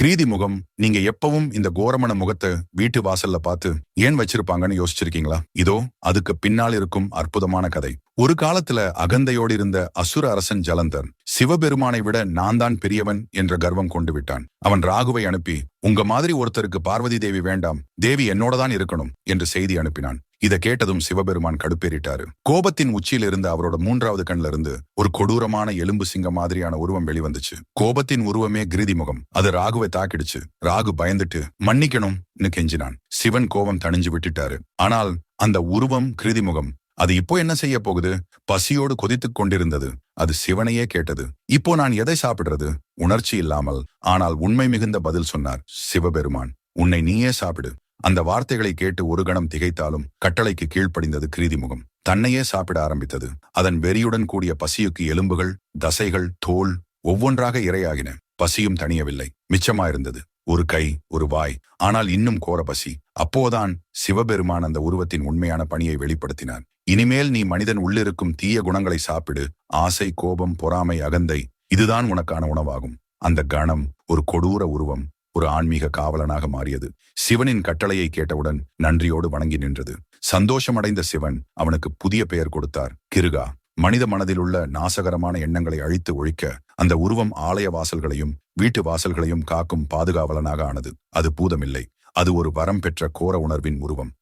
கிரீதி முகம் நீங்க எப்பவும் இந்த கோரமான முகத்தை வீட்டு வாசல்ல பார்த்து ஏன் வச்சிருப்பாங்கன்னு யோசிச்சிருக்கீங்களா? இதோ அதுக்கு பின்னால் இருக்கும் அற்புதமான கதை. ஒரு காலத்துல அகந்தையோடு இருந்த அசுர அரசன் ஜலந்தர் சிவபெருமானை விட நான் தான் பெரியவன் என்ற கர்வம் கொண்டு விட்டான். அவன் ராகுவை அனுப்பி உங்க மாதிரி ஒருத்தருக்கு பார்வதி தேவி வேண்டாம் தேவி என்னோட தான் இருக்கணும் என்று செய்தி அனுப்பினான். இதை கேட்டதும் சிவபெருமான் கடுப்பேறிட்டாரு. கோபத்தின் உச்சியில் இருந்த அவரோட மூன்றாவது கண்ல இருந்து ஒரு கொடூரமான எலும்பு சிங்கம் மாதிரியான உருவம் வெளிவந்துச்சு. கோபத்தின் உருவமே கிருதி முகம் அது ராகுவை தாக்கிடுச்சு. ராகு பயந்துட்டு மன்னிக்கணும் கெஞ்சினான். சிவன் கோபம் தணிஞ்சு விட்டுட்டாரு. ஆனால் அந்த உருவம் கிருதிமுகம் அது இப்போ என்ன செய்ய போகுது? பசியோடு கொதித்துக் கொண்டிருந்தது. அது சிவனையே கேட்டது. இப்போ நான் எதை சாப்பிடுறது? உணர்ச்சி இல்லாமல். ஆனால் உண்மை மிகுந்த பதில் சொன்னார். சிவபெருமான் உன்னை நீயே சாப்பிடு. அந்த வார்த்தைகளை கேட்டு ஒரு கணம் திகைத்தாலும் கட்டளைக்கு கீழ்ப்படிந்தது கிருதிமுகம். தன்னையே சாப்பிட ஆரம்பித்தது. அதன் வெறியுடன் கூடிய பசியுக்கு எலும்புகள் தசைகள் தோல் ஒவ்வொன்றாக இரையாகின. பசியும் தணியவில்லை. மிச்சமாயிருந்தது ஒரு கை ஒரு வாய். ஆனால் இன்னும் கோர பசி. அப்போதான் சிவபெருமான் அந்த உருவத்தின் உண்மையான பணியை வெளிப்படுத்தினார். இனிமேல் நீ மனிதன் உள்ளிருக்கும் தீய குணங்களை சாப்பிடு. ஆசை கோபம் பொறாமை அகந்தை இதுதான் உனக்கான உணவாகும். அந்த கணம் ஒரு கொடூர உருவம் ஒரு ஆன்மீக காவலனாக மாறியது. சிவனின் கட்டளையை கேட்டவுடன் நன்றியோடு வணங்கி நின்றது. சந்தோஷமடைந்த சிவன் அவனுக்கு புதிய பெயர் கொடுத்தார். கிருகா. மனித மனதில் உள்ள நாசகரமான எண்ணங்களை அழித்து ஒழிக்க அந்த உருவம் ஆலய வாசல்களையும் வீட்டு வாசல்களையும் காக்கும் பாதுகாவலனாக ஆனது. அது பூதமில்லை. அது ஒரு வரம் பெற்ற கோர உணர்வின் உருவம்.